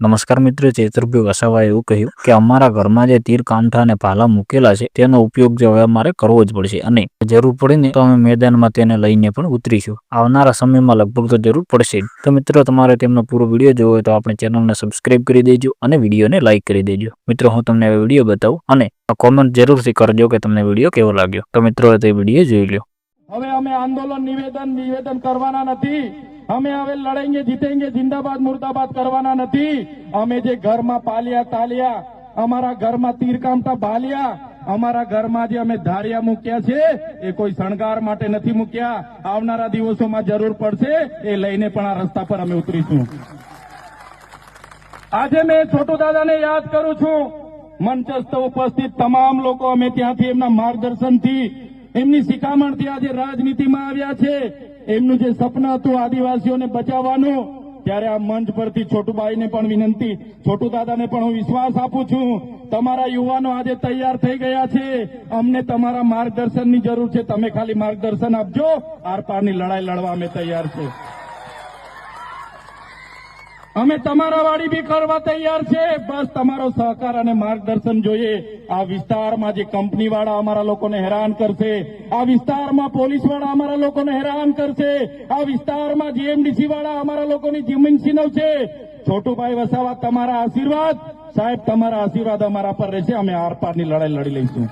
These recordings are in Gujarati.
નમસ્કાર મિત્રો ચેતરભાઈ વસાવાએ એવું કહ્યું કે અમારા ઘરમાં જે તીર કાંઠા અને ભાલા મૂકેલા છે, તેનો ઉપયોગ જો હવે અમારે કરવો જ પડશે અને જરૂર પડે ને તો અમે મેદાનમાં તેને લઈને પણ ઉતરીશું. આવનારા સમયમાં લગભગ તો જરૂર પડશે તો મિત્રો, તમારે તેમનો પૂરો વીડિયો જોવો હોય તો આપણે ચેનલને સબસ્ક્રાઇબ કરી દેજો અને વિડીયોને લાઇક કરી દેજો. મિત્રો, હું તમને વીડિયો બતાવું અને કોમેન્ટ જરૂરથી કરજો કે તમને વીડિયો કેવો લાગ્યો. તો મિત્રો તે વીડિયો જોઈ લો હવે અમે આંદોલન, નિવેદન નિવેદન કરવાના નથી. અમે હવે લડેંગે જીતેંગે, જિંદાબાદ, મુર્દાબાદ કરવાના નથી. અમે જે ઘરમાં પાલ્યા, તાલ્યા, અમારા ઘરમાં તીરકામતા ભાલ્યા અમારા ઘરમાં જે અમે ધારિયા મૂક્યા છે, એ કોઈ શણગાર માટે નથી મૂક્યા. આવનારા દિવસોમાં જરૂર પડશે એ લઈને પણ આ રસ્તા પર અમે ઉતરીશું. આજે મેં છોટુ દાદાને યાદ કરું છું. મંચસ્થ ઉપસ્થિત તમામ લોકો અમે ત્યાંથી એમના માર્ગદર્શનથી, એમની શિખામણથી આજે રાજનીતિમાં આવ્યા છે. એમનું જે સપના હતું આદિવાસીઓને બચાવવાનું, ત્યારે આ મંચ પરથી છોટુભાઈને પણ વિનંતી છોટુ દાદાને પણ હું વિશ્વાસ આપું છું, તમારા યુવાનો આજે તૈયાર થઈ ગયા છે, અમને તમારા માર્ગદર્શનની જરૂર છે, તમે ખાલી માર્ગદર્શન આપજો, આરપારની લડાઈ લડવા અમે તૈયાર છે અમે તમારા વાળી બી કરવા તૈયાર છે. બસ તમારો સહકાર અને માર્ગદર્શન જોઈએ. આ વિસ્તારમાં જે કંપની વાળા અમારા લોકોને હેરાન કરશે, આ વિસ્તારમાં પોલીસવાળા અમારા લોકોને હેરાન કરશે, આ વિસ્તારમાં જીએમડીસી વાળા અમારા લોકોની જમીન છીનવશે. છોટુભાઈ વસાવા, તમારા આશીર્વાદ? સાહેબ, તમારા આશીર્વાદ અમારા પર રહેશે. અમે આરપારની લડાઈ લડી લઈશું.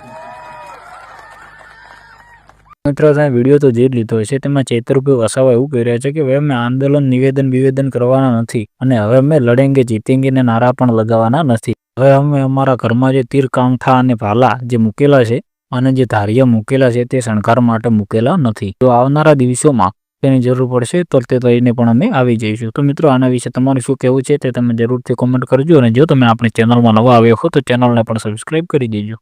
મિત્રો, તમે વીડિયો તો જે લીધો છે તેમાં ચેતરભાઈ વસાવા એવું કહી રહ્યા છે કે, હવે અમે આંદોલન, નિવેદન નિવેદન કરવાના નથી અને હવે અમે લડેંગે જીતેંગે ને નારા પણ લગાવવાના નથી. હવે અમે અમારા ઘરમાં જે તીર કાંઠા અને ભાલા જે મૂકેલા છે અને જે ધાર્ય મૂકેલા છે તે શણગાર માટે મૂકેલા નથી. તો આવનારા દિવસોમાં તેની જરૂર પડશે તો તે લઈને પણ અમે આવી જઈશું. તો મિત્રો, આના વિશે તમારું શું કહેવું છે તે તમે જરૂરથી કોમેન્ટ કરજો અને જો તમે આપણી ચેનલમાં નવા આવ્યો હો તો ચેનલને પણ સબસ્ક્રાઇબ કરી દેજો.